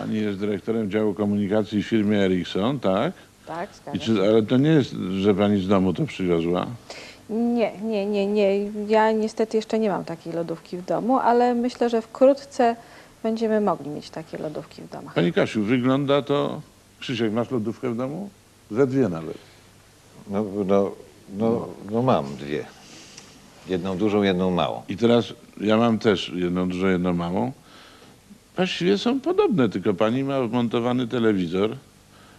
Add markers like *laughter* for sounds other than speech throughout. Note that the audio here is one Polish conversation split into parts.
Pani jest dyrektorem działu komunikacji w firmie Ericsson, tak? Tak, I zgadza się. czy, ale to nie jest, że pani z domu to przywiozła? Nie, nie, nie, nie. Ja niestety jeszcze nie mam takiej lodówki w domu, ale myślę, że wkrótce będziemy mogli mieć takie lodówki w domach. Pani Kasiu, wygląda to... Krzysiek, masz lodówkę w domu? Ze dwie nawet. No, no, no, no mam dwie. Jedną dużą, jedną małą. I teraz ja mam też jedną dużą, jedną małą. Właściwie są podobne, tylko pani ma wmontowany telewizor,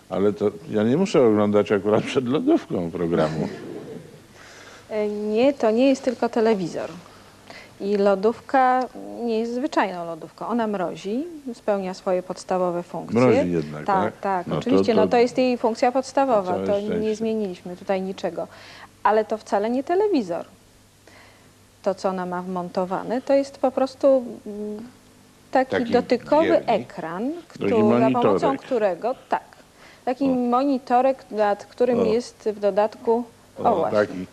ale to ja nie muszę oglądać akurat przed lodówką programu. E, Nie, to nie jest tylko telewizor. I lodówka nie jest zwyczajną lodówką. Ona mrozi, spełnia swoje podstawowe funkcje. Mrozi jednak, tak? Tak, tak, No to- oczywiście. to- No to jest jej funkcja podstawowa. To szczęście. nie zmieniliśmy tutaj niczego. Ale to wcale nie telewizor. To, co ona ma wmontowane, to jest po prostu mm, taki, Taki dotykowy ekran, który, za pomocą którego, tak, taki monitorek, nad którym O. jest w dodatku, o, właśnie. taki.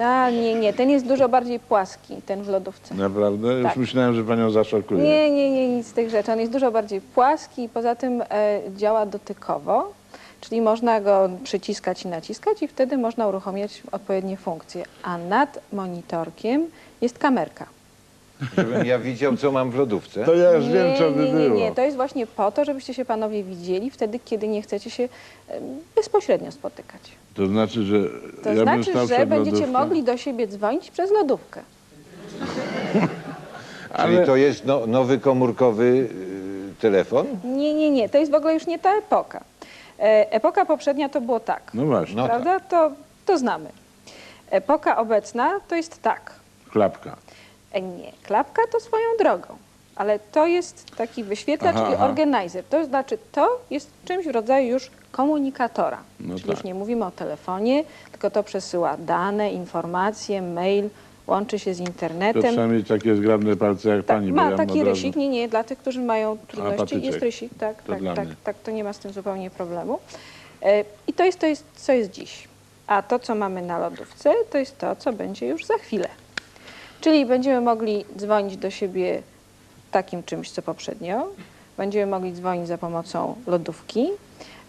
A, nie, nie, ten jest dużo bardziej płaski, ten w lodówce. Naprawdę? Już Tak. myślałem, że panią zaszokuje. Nie, nie, nie, nic z tych rzeczy. On jest dużo bardziej płaski i poza tym e, działa dotykowo, czyli można go przyciskać i naciskać i wtedy można uruchomić odpowiednie funkcje. A nad monitorkiem jest kamerka. Żebym ja widział, co mam w lodówce. To ja już nie, wiem, co by nie, nie, było. nie, to jest właśnie po to, żebyście się panowie widzieli wtedy, kiedy nie chcecie się e, bezpośrednio spotykać. To znaczy, że To ja bym znaczy, stał że przed będziecie lodówką, mogli do siebie dzwonić przez lodówkę. *laughs* Czyli to jest no, nowy komórkowy y, telefon? Nie, nie, nie, to jest w ogóle już nie ta epoka. E, Epoka poprzednia to było tak. No właśnie, No prawda? To, to znamy. Epoka obecna to jest tak. klapka. E, nie, klapka to swoją drogą. Ale to jest taki wyświetlacz Aha, i aha. organizer. To znaczy, to jest czymś w rodzaju już komunikatora. No Czyli tak. już nie mówimy o telefonie, tylko to przesyła dane, informacje, mail, łączy się z To internetem. trzeba mieć takie zgrabne palce jak Tak, pani. ma ja taki rysik, nie, nie, dla tych, którzy mają trudności, patyczek. jest rysik, tak, To tak, tak, mnie. tak, to nie ma z tym zupełnie problemu. E, I to jest, to jest, co jest dziś. A to, co mamy na lodówce, to jest to, co będzie już za chwilę. Czyli będziemy mogli dzwonić do siebie takim czymś, co poprzednio. Będziemy mogli dzwonić za pomocą lodówki,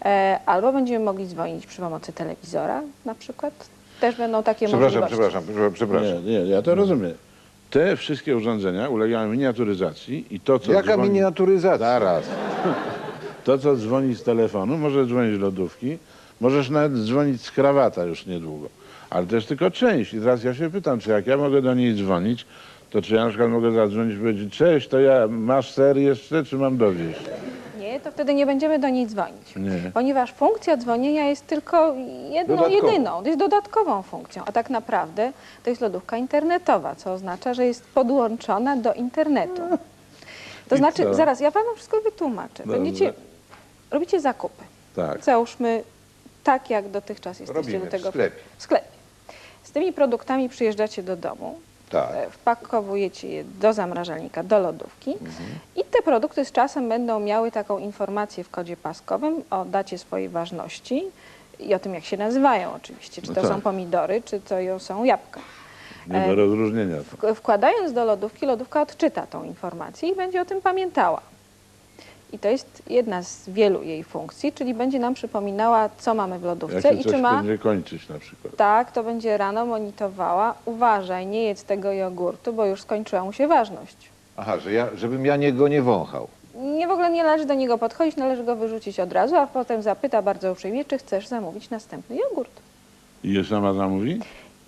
e, albo będziemy mogli dzwonić przy pomocy telewizora na przykład. Też będą takie Przepraszam, możliwości. przepraszam, przepraszam, przepraszam. Nie, nie, ja to rozumiem. Te wszystkie urządzenia ulegają miniaturyzacji i to, co Jaka dzwoni... miniaturyzacja? Zaraz. *laughs* To, co dzwoni z telefonu, może dzwonić z lodówki, możesz nawet dzwonić z krawata już niedługo. Ale to jest tylko część. I teraz ja się pytam, czy jak ja mogę do niej dzwonić, to czy ja na przykład mogę zadzwonić i powiedzieć, cześć, to ja, masz ser jeszcze, czy mam dowieść? Nie, to wtedy nie będziemy do niej dzwonić. Nie. Ponieważ funkcja dzwonienia jest tylko jedną, Dodatkową. jedyną, jest dodatkową funkcją, a tak naprawdę to jest lodówka internetowa, co oznacza, że jest podłączona do internetu. To I znaczy, co? zaraz, ja panu wszystko wytłumaczę. Dobrze. Będziecie, robicie zakupy. Tak. Załóżmy, tak jak dotychczas jesteście Robimy do w tego sklepie. w sklepie. Z tymi produktami przyjeżdżacie do domu, Tak. e, wpakowujecie je do zamrażalnika, do lodówki Mhm. i te produkty z czasem będą miały taką informację w kodzie paskowym o dacie swojej ważności i o tym, jak się nazywają oczywiście, czy No to tak. są pomidory, czy to są jabłka. Nie do rozróżnienia. To. Wk- Wkładając do lodówki, lodówka odczyta tą informację i będzie o tym pamiętała. I to jest jedna z wielu jej funkcji, czyli będzie nam przypominała, co mamy w Jak lodówce się i coś czy ma będzie kończyć na przykład. tak, to będzie rano monitorowała. Uważaj, nie jedz tego jogurtu, bo już skończyła mu się ważność. Aha, że ja, żebym ja nie go nie wąchał. Nie w ogóle nie należy do niego podchodzić, należy go wyrzucić od razu, a potem zapyta bardzo uprzejmie, czy chcesz zamówić następny jogurt. I je sama zamówi?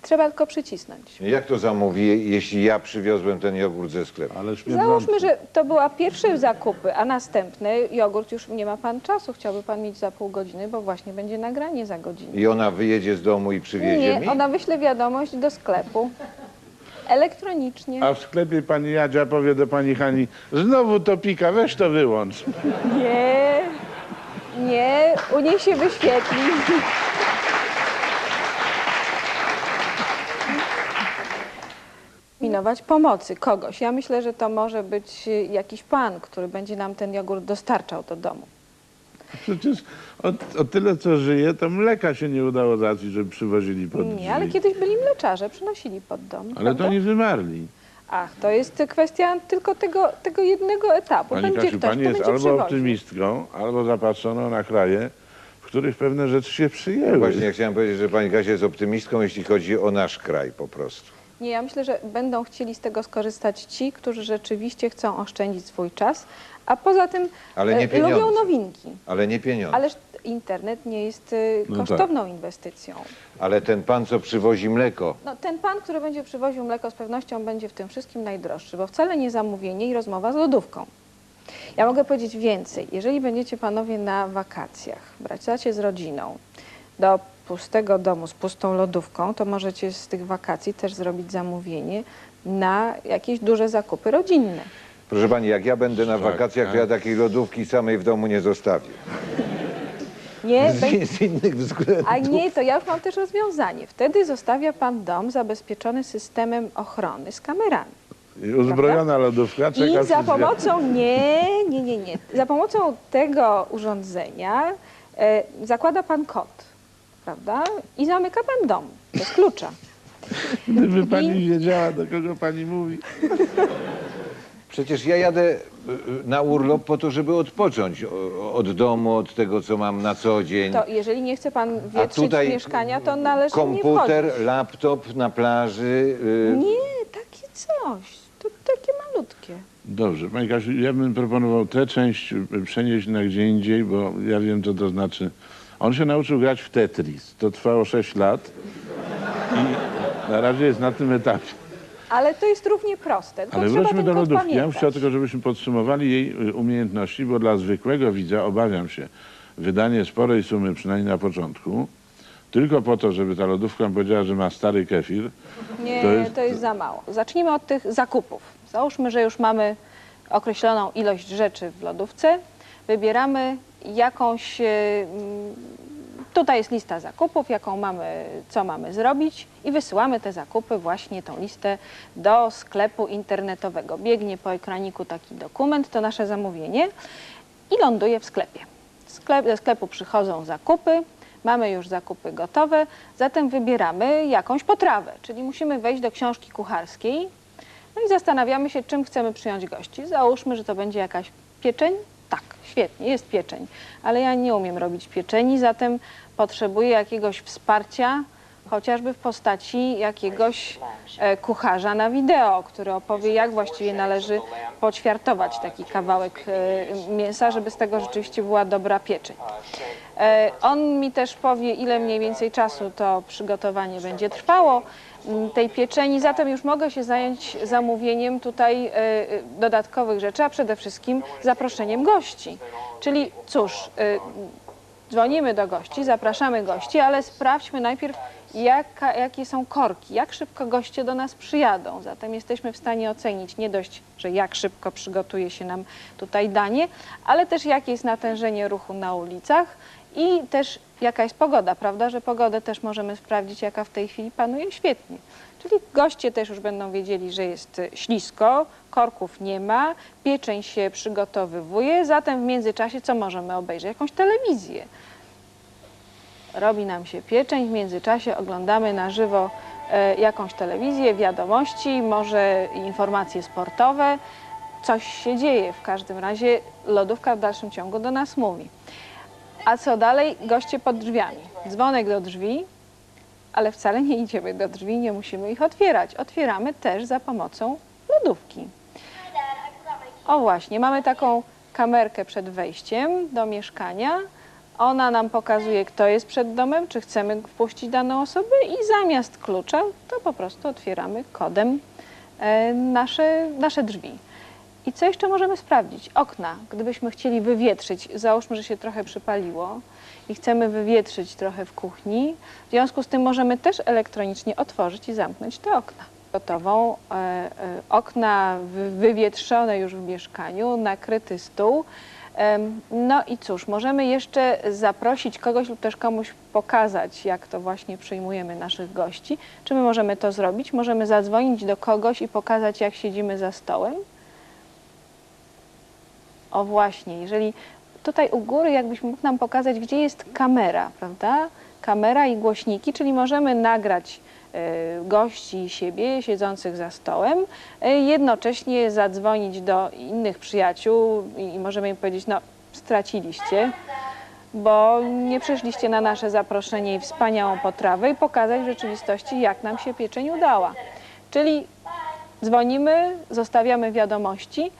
Trzeba tylko przycisnąć. Jak to zamówi, jeśli ja przywiozłem ten jogurt ze sklepu? Ale śmierdzący. Załóżmy, że to była pierwsze zakupy, a następny jogurt już nie ma pan czasu. Chciałby pan mieć za pół godziny, bo właśnie będzie nagranie za godzinę. I ona wyjedzie z domu i przywiezie mi? Nie, ona wyśle wiadomość do sklepu. Elektronicznie. A w sklepie pani Jadzia powie do pani Hani, znowu to pika, weź to wyłącz. Nie, nie, u niej się wyświetli. Minować pomocy kogoś. Ja myślę, że to może być jakiś pan, który będzie nam ten jogurt dostarczał do domu. Przecież o, o tyle, co żyje, to mleka się nie udało załatwić, żeby przywozili pod drzwi. Nie, ale kiedyś byli mleczarze, przynosili pod dom. Ale to prawda? oni wymarli. Ach, to jest kwestia tylko tego, tego jednego etapu. Pani będzie Kasiu, ktoś, pani jest będzie albo przywoził. optymistką, albo zapatrzoną na kraje, w których pewne rzeczy się przyjęły. Właśnie ja chciałem powiedzieć, że pani Kasia jest optymistką, jeśli chodzi o nasz kraj po prostu. Nie, ja myślę, że będą chcieli z tego skorzystać ci, którzy rzeczywiście chcą oszczędzić swój czas, a poza tym Ale nie e, lubią nowinki. Ale nie pieniądze. Ależ internet nie jest e, No tak. kosztowną inwestycją. Ale ten pan, co przywozi mleko, No, ten pan, który będzie przywoził mleko, z pewnością będzie w tym wszystkim najdroższy, bo wcale nie zamówienie i rozmowa z lodówką. Ja mogę powiedzieć więcej. Jeżeli będziecie panowie na wakacjach, wracacie z rodziną do pustego domu z pustą lodówką, to możecie z tych wakacji też zrobić zamówienie na jakieś duże zakupy rodzinne. proszę pani, jak ja będę na Tak, wakacjach, to ja takiej lodówki samej w domu nie zostawię. Nie, *laughs* Z, z innych względów. a nie, to ja już mam też rozwiązanie. Wtedy zostawia pan dom zabezpieczony systemem ochrony z kamerami. I uzbrojona lodówka czeka I przy za drzwiach. pomocą, nie, nie, nie, nie. Za pomocą tego urządzenia e, zakłada pan kod, prawda? I zamyka pan dom bez klucza. Gdyby pani wiedziała, do kogo pani mówi. Przecież ja jadę y, y, na urlop po to, żeby odpocząć od domu, od tego, co mam na co dzień. To jeżeli nie chce pan wietrzyć tutaj mieszkania, to należy nie komputer, wchodzić. laptop na plaży. y, Nie, takie coś. To takie malutkie. Dobrze, Pani Kasiu, ja bym proponował tę część y, przenieść na gdzie indziej, bo ja wiem, co to znaczy. On się nauczył grać w Tetris. To trwało 6 lat i na razie jest na tym etapie. Ale to jest równie proste. Tylko Ale wróćmy do lodówki. Ja bym chciał tylko, żebyśmy podsumowali jej y, umiejętności, bo dla zwykłego widza, obawiam się, wydanie sporej sumy, przynajmniej na początku, tylko po to, żeby ta lodówka powiedziała, że ma stary kefir, Nie, To to jest- jest, za mało. Zacznijmy od tych zakupów. Załóżmy, że już mamy określoną ilość rzeczy w lodówce. Wybieramy jakąś. e, mm, Tutaj jest lista zakupów, jaką mamy, co mamy zrobić, i wysyłamy te zakupy, właśnie tą listę do sklepu internetowego. Biegnie po ekraniku taki dokument, to nasze zamówienie i ląduje w sklepie. Sklep, do sklepu przychodzą zakupy, mamy już zakupy gotowe, zatem wybieramy jakąś potrawę, czyli musimy wejść do książki kucharskiej no i zastanawiamy się, czym chcemy przyjąć gości. Załóżmy, że to będzie jakaś pieczeń. Tak, świetnie, jest pieczeń, ale ja nie umiem robić pieczeni, zatem potrzebuję jakiegoś wsparcia, chociażby w postaci jakiegoś e, kucharza na wideo, który opowie, jak właściwie należy poćwiartować taki kawałek e, mięsa, żeby z tego rzeczywiście była dobra pieczeń. E, On mi też powie, ile mniej więcej czasu to przygotowanie będzie trwało tej pieczeni, zatem już mogę się zająć zamówieniem tutaj e, e, dodatkowych rzeczy, a przede wszystkim zaproszeniem gości. Czyli cóż, e, dzwonimy do gości, zapraszamy gości, ale sprawdźmy najpierw, jakie są korki, jak szybko goście do nas przyjadą. Zatem jesteśmy w stanie ocenić nie dość, że jak szybko przygotuje się nam tutaj danie, ale też jakie jest natężenie ruchu na ulicach i też jaka jest pogoda, prawda, że pogodę też możemy sprawdzić, jaka w tej chwili panuje świetnie. Czyli goście też już będą wiedzieli, że jest y, ślisko, korków nie ma, pieczeń się przygotowywuje, zatem w międzyczasie co możemy obejrzeć? Jakąś telewizję robi nam się pieczeń, w międzyczasie oglądamy na żywo e, jakąś telewizję, wiadomości, może informacje sportowe. Coś się dzieje, w każdym razie lodówka w dalszym ciągu do nas mówi. A co dalej? Goście pod drzwiami. Dzwonek do drzwi, ale wcale nie idziemy do drzwi, nie musimy ich otwierać. Otwieramy też za pomocą lodówki. O właśnie, mamy taką kamerkę przed wejściem do mieszkania. Ona nam pokazuje, kto jest przed domem, czy chcemy wpuścić daną osobę i zamiast klucza to po prostu otwieramy kodem e, nasze, nasze drzwi. I co jeszcze możemy sprawdzić? Okna. Gdybyśmy chcieli wywietrzyć, załóżmy, że się trochę przypaliło i chcemy wywietrzyć trochę w kuchni, w związku z tym możemy też elektronicznie otworzyć i zamknąć te okna. Gotową, e, e, okna wy- wywietrzone już w mieszkaniu, nakryty stół. Em, No i cóż, możemy jeszcze zaprosić kogoś lub też komuś pokazać, jak to właśnie przyjmujemy naszych gości. Czy my możemy to zrobić? Możemy zadzwonić do kogoś i pokazać, jak siedzimy za stołem. O właśnie, jeżeli tutaj u góry jakbyś mógł nam pokazać, gdzie jest kamera, prawda? Kamera i głośniki, czyli możemy nagrać e, gości i siebie siedzących za stołem, e, jednocześnie zadzwonić do innych przyjaciół i możemy im powiedzieć, no straciliście, bo nie przyszliście na nasze zaproszenie i wspaniałą potrawę i pokazać w rzeczywistości, jak nam się pieczeń udała. Czyli dzwonimy, zostawiamy wiadomości,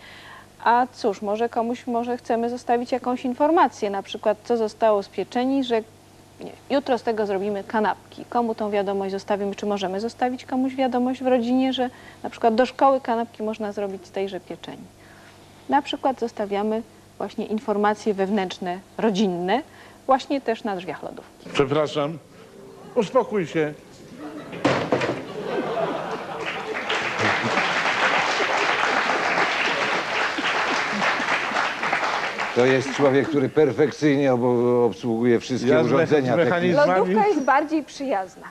a cóż, może komuś może chcemy zostawić jakąś informację, na przykład co zostało z pieczeni, że nie, jutro z tego zrobimy kanapki. Komu tą wiadomość zostawimy? Czy możemy zostawić komuś wiadomość w rodzinie, że na przykład do szkoły kanapki można zrobić z tejże pieczeni? Na przykład zostawiamy właśnie informacje wewnętrzne, rodzinne, właśnie też na drzwiach lodówki. Przepraszam. Uspokój się. To jest człowiek, który perfekcyjnie obsługuje wszystkie Ja z urządzenia mechanizmu- techniczne. Lodówka jest bardziej przyjazna.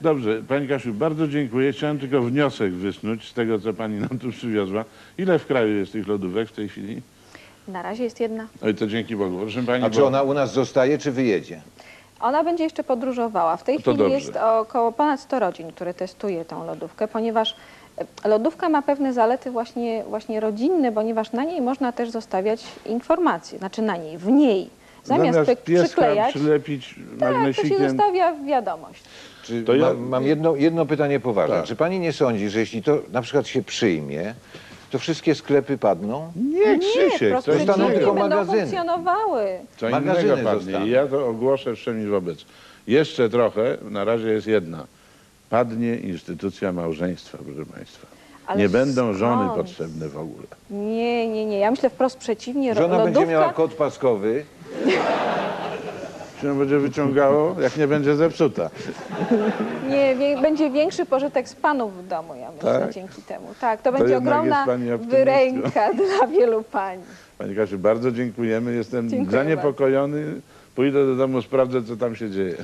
Dobrze, Pani Kasiu, bardzo dziękuję. Chciałem tylko wniosek wysnuć z tego, co Pani nam tu przywiozła. Ile w kraju jest tych lodówek w tej chwili? Na razie jest jedna. Oj, to dzięki Bogu. Proszę Pani, A czy bo- ona u nas zostaje, czy wyjedzie? Ona będzie jeszcze podróżowała. W tej To chwili dobrze. jest około ponad 100 rodzin, które testuje tą lodówkę, ponieważ lodówka ma pewne zalety właśnie, właśnie rodzinne, ponieważ na niej można też zostawiać informacje, znaczy na niej, w niej. Zamiast, zamiast pieska przyklejać, przylepić tak, to się magnesikiem. zostawia wiadomość. Czy To ja- mam, mam jedno, jedno pytanie poważne. Tak. Czy pani nie sądzi, że jeśli to na przykład się przyjmie, to wszystkie sklepy padną? Nie, Krzysiek, to Zostaną przeciwnie, tylko będą magazyny. funkcjonowały. Co Magazyny innego padnie. zostaną. I ja to ogłoszę wszemi wobec. Jeszcze trochę, na razie jest jedna. Padnie instytucja małżeństwa, proszę Państwa. Ale nie będą żony skąd? potrzebne w ogóle. Nie, nie, nie. Ja myślę wprost przeciwnie. Żona lodówka, będzie miała kod paskowy. Się będzie wyciągało, jak nie będzie zepsuta. Nie, wie, będzie większy pożytek z panów w domu, ja myślę, Tak? dzięki temu. Tak, to, To będzie ogromna wyręka *laughs* dla wielu pań. Pani Kasiu, bardzo dziękujemy. Jestem Dziękuję zaniepokojony. Pójdę do domu, sprawdzę, co tam się dzieje.